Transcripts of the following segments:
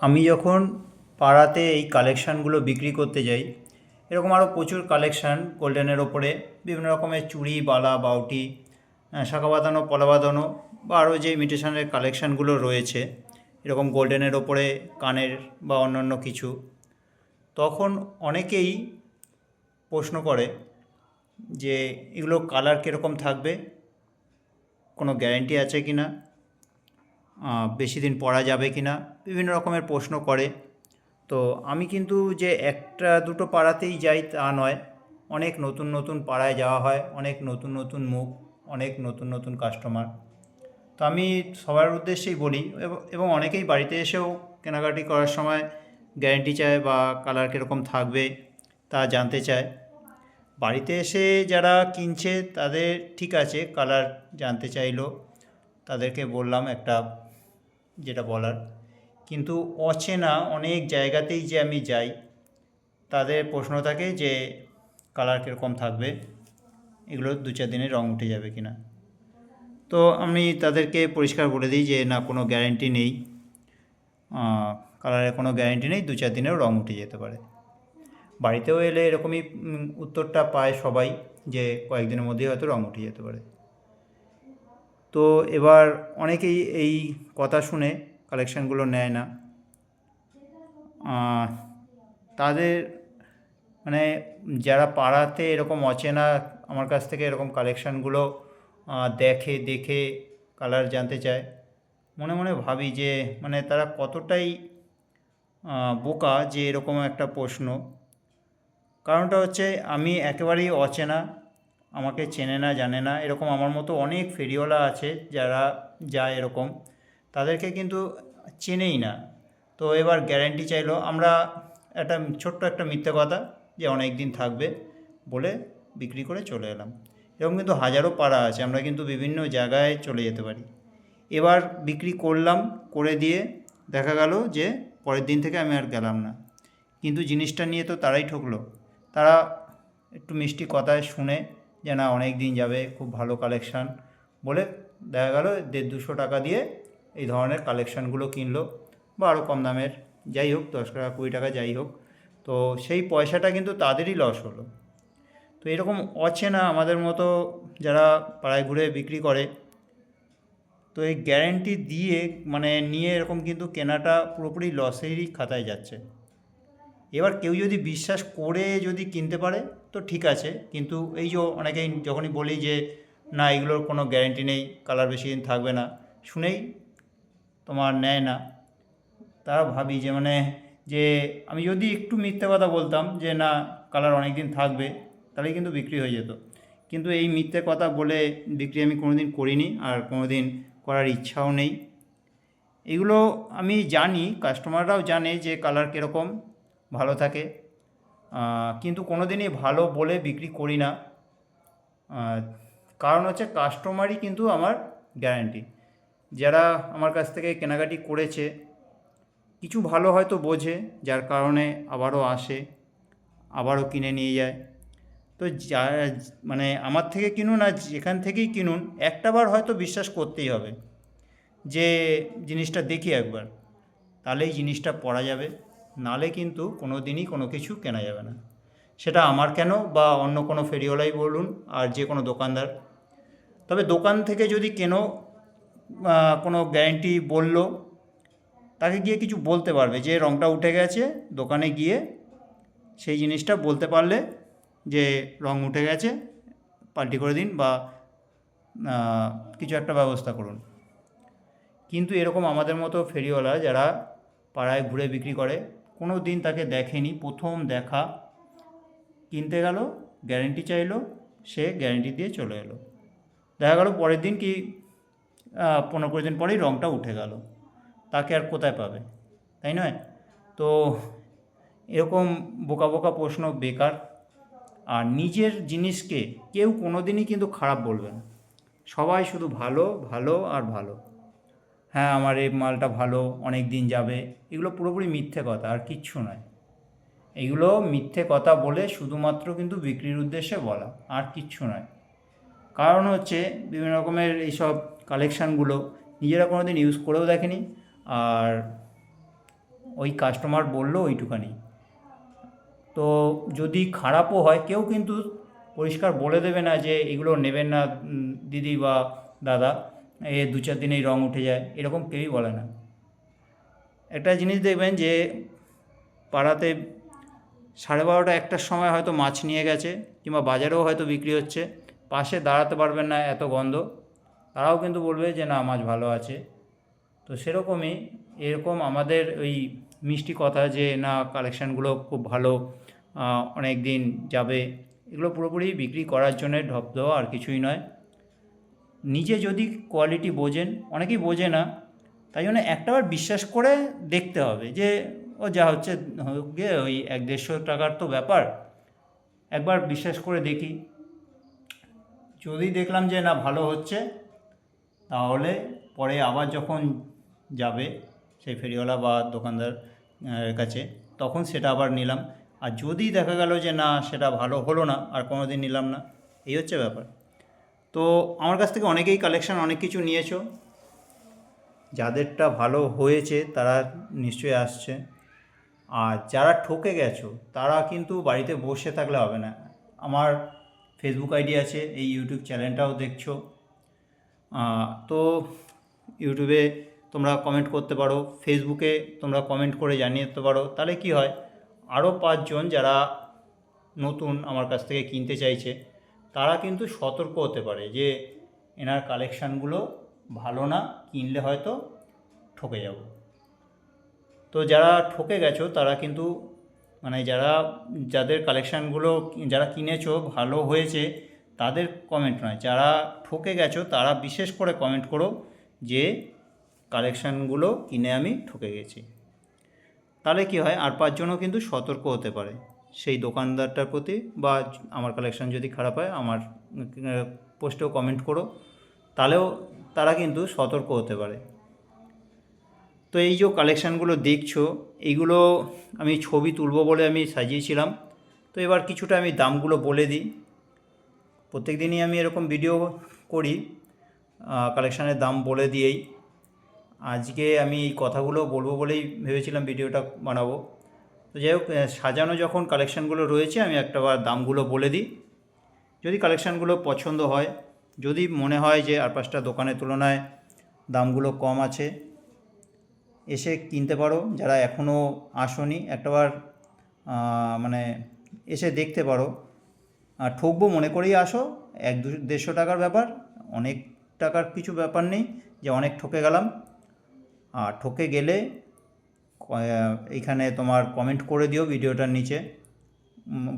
আমি যখন পাড়াতে এই কালেকশানগুলো বিক্রি করতে যাই, এরকম আরও প্রচুর কালেকশান গোল্ডেনের ওপরে, বিভিন্ন রকমের চুড়ি, বালা, বাউটি শাঁখা বাঁধানো পলা বাঁধানো বা আরও যে ইমিটেশনের কালেকশানগুলো রয়েছে, এরকম গোল্ডেনের ওপরে কানের বা অন্যান্য কিছু, তখন অনেকেই প্রশ্ন করে যে এগুলো কালার কীরকম থাকবে? কোনো গ্যারেন্টি আছে কি না বেশি দিন পরা যাবে কি না বিভিন্ন রকমের প্রশ্ন করে। তো আমি কিন্তু যে একটা দুটো পাড়াতেই যাই তা নয়, অনেক নতুন নতুন পাড়ায় যাওয়া হয়, অনেক নতুন নতুন মুখ, অনেক নতুন নতুন কাস্টমার তো আমি সবার উদ্দেশ্যেই বলি, এবং অনেকেই বাড়িতে এসেও কেনাকাটি করার সময় গ্যারেন্টি চায় বা কালার কীরকম থাকবে তা জানতে চায়। বাড়িতে এসে যারা কিনছে তাদের ঠিক আছে কালার জানতে চাইলো। তাদেরকে বললাম একটা যেটা বলার। কিন্তু অচেনা অনেক জায়গাতেই যে আমি যাই, তাদের প্রশ্ন থাকে যে, কালার কীরকম থাকবে? এগুলো দু চার দিনে রং উঠে যাবে কি না তো আমি তাদেরকে পরিষ্কার বলে দিই যে, না, কোনো গ্যারেন্টি নেই। কালারের কোনো গ্যারেন্টি নেই, দু চার দিনেও রং উঠে যেতে পারে। বাড়িতেও এলে এরকমই উত্তরটা পায় সবাই যে, কয়েকদিনের মধ্যেই হয়তো রং উঠে যেতে পারে। তো এবার অনেকেই এই কথা শুনে কালেকশানগুলো নেয় না। তাদের মানে যারা পাড়াতে এরকম অচেনা আমার কাছ থেকে এরকম কালেকশানগুলো দেখে দেখে কালার জানতে চায়, মনে মনে ভাবি যে মানে তারা কতটাই বোকা যে এরকম একটা প্রশ্ন। কারণটা হচ্ছে আমি একেবারেই অচেনা আমাকে চেনে না, জানে না, এরকম আমার মতো অনেক ফেরিওয়ালা আছে যারা যায় এরকম, তাদেরকে কিন্তু চেনেই না। তো এবার গ্যারেন্টি চাইলো, আমরা একটা ছোট্ট একটা মিথ্যে কথা যে অনেক দিন থাকবে বলে বিক্রি করে চলে এলাম। এরকম কিন্তু হাজারো পাড়া আছে, আমরা কিন্তু বিভিন্ন জায়গায় চলে যেতে পারি। এবার বিক্রি করলাম, করে দিয়ে দেখা গেল যে পরের দিন থেকে আমি আর গেলাম না। কিন্তু জিনিসটা নিয়ে তো তারাই ঠকলো। তারা একটু মিষ্টি কথায় শুনে যে না, অনেক দিন যাবে, খুব ভালো কালেকশান বলে দেখা গেল দেড় দুশো টাকা দিয়ে এই ধরনের কালেকশানগুলো কিনলো বা আরও কম দামের। যাই হোক, দশ টাকা, কুড়ি টাকা, যাই হোক। তো সেই পয়সাটা কিন্তু তাদেরই লস হলো। তো এরকম অচেনা আমাদের মতো যারা পাড়ায় ঘুরে বিক্রি করে, তো এই গ্যারেন্টি দিয়ে মানে নিয়ে এরকম কিন্তু কেনাটা পুরোপুরি লসেরই খাতায় যাচ্ছে। এবার কেউ যদি বিশ্বাস করে যদি কিনতে পারে তো ঠিক আছে, কিন্তু এই যে অনেকেই যখনই বলি যে, না, এগুলোর কোনো গ্যারেন্টি নেই কালার বেশি দিন থাকবে না, শুনেই তোমার নেয় না। তারা ভাবি যে মানে যে আমি যদি একটু মিথ্যে কথা বলতাম যে, না কালার অনেক দিন থাকবে তাহলে কিন্তু বিক্রি হয়ে যেত। কিন্তু এই মিথ্যে কথা বলে বিক্রি আমি কোনো দিন করিনি আর কোনো দিন করার ইচ্ছাও নেই। এগুলো আমি জানি কাস্টমাররাও জানে যে কালার কীরকম, ভালো থাকে। কিন্তু কোনো দিনই ভালো বলে বিক্রি করি না। কারণ হচ্ছে কাস্টমারই কিন্তু আমার গ্যারান্টি যারা আমার কাছ থেকে কেনাকাটি করেছে, কিছু ভালো হয়তো বোঝে, যার কারণে আবারও আসে, আবারও কিনে নিয়ে যায়। তো যা মানে আমার থেকে কিনুন আর যেখান থেকেই কিনুন একটাবার হয়তো বিশ্বাস করতেই হবে যে জিনিসটা দেখি একবার, তাহলেই জিনিসটা পরা যাবে। নালে কিন্তু কোনো দিনই কোনো কিছু কেনা যাবে না। সেটা আমার কেন বা অন্য কোনো ফেরিওয়ালাই বলুন আর যে কোনো দোকানদার। তবে দোকান থেকে যদি কেনো কোনো গ্যারেন্টি বলল, তাকে গিয়ে কিছু বলতে পারবে যে রংটা উঠে গেছে, দোকানে গিয়ে সেই জিনিসটা বলতে পারলে যে রং উঠে গেছে, পাল্টি করে দিন বা কিছু একটা ব্যবস্থা করুন। কিন্তু এরকম আমাদের মতো ফেরিওয়ালা যারা পাড়ায় ঘুরে বিক্রি করে কোনো দিন তাকে দেখেনি। প্রথম দেখা কিনতে গেল গ্যারেন্টি চাইলো, সে গ্যারেন্টি দিয়ে চলে এলো। দেখা গেল পরের দিন কি পনেরো কুড়ি দিন পরেই রঙটা উঠে গেল। তাকে আর কোথায় পাবে, তাই নয়? তো এরকম বোকা বোকা প্রশ্ন বেকার। আর নিজের জিনিসকে কেউ কোনো দিনই কিন্তু খারাপ বলবে না। সবাই শুধু ভালো ভালো আর ভালো। হ্যাঁ আমার এই মালটা ভালো অনেক দিন যাবে। এগুলো পুরোপুরি মিথ্যে কথা, আর কিচ্ছু নয়। এগুলো মিথ্যে কথা বলে শুধুমাত্র কিন্তু বিক্রির উদ্দেশ্যে বলা, আর কিচ্ছু নয়। কারণ হচ্ছে বিভিন্ন রকমের এইসব কালেকশানগুলো নিজেরা কোনো দিন ইউজ করেও দেখেনি, আর ওই কাস্টমার বলল ওইটুখানি তো যদি খারাপও হয়, কেউ কিন্তু পরিষ্কার বলে দেবে না যে এগুলো নেবেন না দিদি বা দাদা। এ দু চার দিনেই রং উঠে যায়, এরকম কেউই বলে না। একটা জিনিস দেখবেন যে, পাড়াতে সাড়ে বারোটা একটার সময় হয়তো মাছ নিয়ে গেছে, কিংবা বাজারেও হয়তো বিক্রি হচ্ছে, পাশে দাঁড়াতে পারবেন না এত গন্ধ। তারাও কিন্তু বলবে যে, না, মাছ ভালো আছে। তো সেরকমই, এরকম আমাদের ওই মিষ্টি কথা যে, না কালেকশানগুলো খুব ভালো অনেক দিন যাবে। এগুলো পুরোপুরি বিক্রি করার জন্য ঢপ দেওয়া আর কিছুই নয়। নিজে যদি কোয়ালিটি বোঝেন, অনেকেই বোঝে না, তাই জন্য একটাবার বিশ্বাস করে দেখতে হবে যে, ও যা হচ্ছে গিয়ে ওই এক দেড়শো টাকার তো ব্যাপার। একবার বিশ্বাস করে দেখি। যদি দেখলাম যে না, ভালো হচ্ছে, তাহলে পরে আবার যখন যাবে সেই ফেরিওয়ালা বা দোকানদার কাছে, তখন সেটা আবার নিলাম। আর যদি দেখা গেল যে না, সেটা ভালো হলো না, আর কোনো দিন নিলাম না, এই হচ্ছে ব্যাপার। তো আমার কাছ থেকে অনেকেই কালেকশন অনেক কিছু নিয়েছো। যাদেরটা ভালো হয়েছে তারা নিশ্চয়ই আসছে। আর যারা ঠকে গেছো, তারা কিন্তু বাড়িতে বসে থাকলে হবে না। আমার ফেসবুক আইডি আছে, এই ইউটিউব চ্যানেলটাও দেখছ। তো ইউটিউবে তোমরা কমেন্ট করতে পারো ফেসবুকে তোমরা কমেন্ট করে জানিয়ে দিতে পারো। তাহলে কি হয় আরও পাঁচজন যারা নতুন আমার কাছ থেকে কিনতে চাইছে তারা কিন্তু সতর্ক হতে পারে যে এনার কালেকশানগুলো ভালো না, কিনলে হয়তো ঠকে যাব। তো যারা ঠকে গেছো, তারা কিন্তু মানে যারা, যাদের কালেকশানগুলো যারা কিনেছো ভালো হয়েছে, তাদের কমেন্ট নয়। যারা ঠকে গেছো, তারা বিশেষ করে কমেন্ট করো যে কালেকশানগুলো কিনে আমি ঠকে গেছি। তাহলে কি হয়? আর পাঁচজনও কিন্তু সতর্ক হতে পারে। সেই দোকানদারটার প্রতি বা আমার কালেকশন যদি খারাপ হয়, আমার পোস্টেও কমেন্ট করো, তাহলেও তারা কিন্তু সতর্ক হতে পারে। তো এই যে কালেকশানগুলো দেখছ, এইগুলো আমি ছবি তুলবো বলে আমি সাজিয়েছিলাম। তো এবার কিছুটা আমি দামগুলো বলে দিই। প্রত্যেক দিনই আমি এরকম ভিডিও করি কালেকশানের দাম বলে দিয়েই। আজকে আমি এই কথাগুলো বলব বলেই ভেবেছিলাম ভিডিওটা বানাবো। তো যাই হোক সাজানো যখন কালেকশানগুলো রয়েছে, আমি একটা বার দামগুলো বলে দিই। যদি কালেকশানগুলো পছন্দ হয়, যদি মনে হয় যে আর পাঁচটা দোকানের তুলনায় দামগুলো কম আছে, এসে কিনতে পারো। যারা এখনও আসনি একটাবার মানে এসে দেখতে পারো। আর ঠকবো মনে করেই আসো, এক দু, দেড়শো টাকার ব্যাপার, অনেক টাকার কিছু ব্যাপার নেই যে অনেক ঠকে গেলাম। আর ঠকে গেলে এইখানে তোমার কমেন্ট করে দিও ভিডিওটার নিচে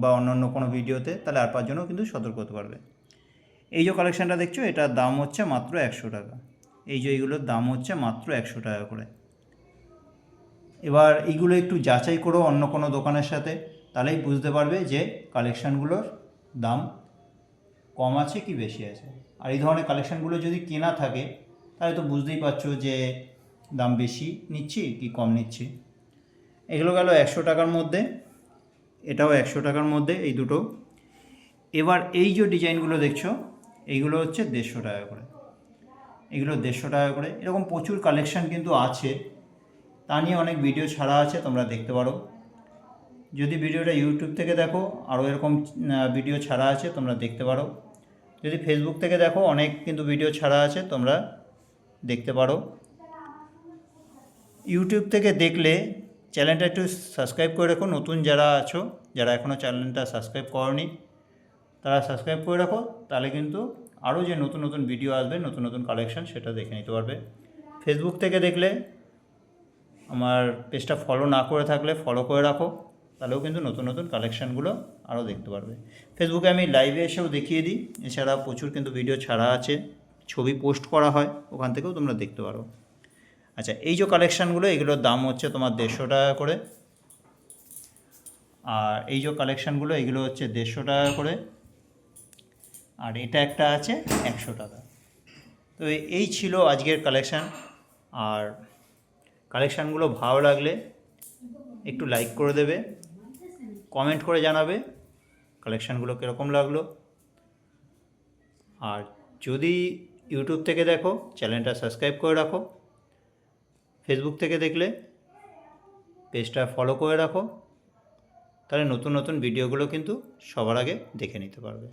বা অন্য অন্য কোনো ভিডিওতে, তাহলে আর পাঁচজনও কিন্তু সতর্ক হতে পারবে। এই যে কালেকশানটা দেখছ, এটার দাম হচ্ছে মাত্র একশো টাকা। এই যে এইগুলোর দাম হচ্ছে মাত্র একশো টাকা করে। এবার এইগুলো একটু যাচাই করো অন্য কোনো দোকানের সাথে, তাহলেই বুঝতে পারবে যে কালেকশানগুলোর দাম কম আছে কি বেশি আছে। আর এই ধরনের কালেকশানগুলো যদি কেনা থাকে, তাহলে তো বুঝতেই পারছ যে দাম বেশি নিচ্ছি কি কম নিচ্ছি? এগুলো গেল একশো টাকার মধ্যে, এটাও একশো টাকার মধ্যে এই দুটো। এবার এই যে ডিজাইনগুলো দেখছ এইগুলো হচ্ছে দেড়শো টাকা করে। এগুলো দেড়শো টাকা করে। এরকম প্রচুর কালেকশান কিন্তু আছে। তা নিয়ে অনেক ভিডিও ছাড়া আছে, তোমরা দেখতে পারো। যদি ভিডিওটা ইউটিউব থেকে দেখো, আরও এরকম ভিডিও ছাড়া আছে, তোমরা দেখতে পারো। যদি ফেসবুক থেকে দেখো, অনেক কিন্তু ভিডিও ছাড়া আছে, তোমরা দেখতে পারো। ইউটিউব থেকে দেখলে চ্যানেলটা একটু সাবস্ক্রাইব করে রাখো। নতুন যারা আছো, যারা এখনও চ্যানেলটা সাবস্ক্রাইব করনি, তারা সাবস্ক্রাইব করে রাখো। তাহলে কিন্তু আরও যে নতুন নতুন ভিডিও আসবে, নতুন নতুন কালেকশন সেটা দেখে নিতে পারবে। ফেসবুক থেকে দেখলে আমার পেজটা ফলো না করে থাকলে ফলো করে রাখো। তাহলেও কিন্তু নতুন নতুন কালেকশানগুলো আরও দেখতে পারবে। ফেসবুকে আমি লাইভে এসেও দেখিয়ে দিই। এছাড়া প্রচুর কিন্তু ভিডিও ছাড়া আছে। ছবি পোস্ট করা হয়, ওখান থেকেও তোমরা দেখতে পারো। আচ্ছা এই যে কালেকশানগুলো এগুলোর দাম হচ্ছে তোমার দেড়শো টাকা করে। আর এই যে কালেকশানগুলো এগুলো হচ্ছে দেড়শো টাকা করে। আর এটা একটা আছে একশো টাকা। তো এই ছিল আজকের কালেকশান আর কালেকশানগুলো ভালো লাগলে একটু লাইক করে দেবে কমেন্ট করে জানাবে কালেকশানগুলো কীরকম লাগল। আর যদি ইউটিউব থেকে দেখো চ্যানেলটা সাবস্ক্রাইব করে রাখো। ফেসবুক থেকে দেখলে পেজটা ফলো করে রাখো। তাহলে নতুন নতুন ভিডিওগুলো কিন্তু সবার আগে দেখে নিতে পারবে।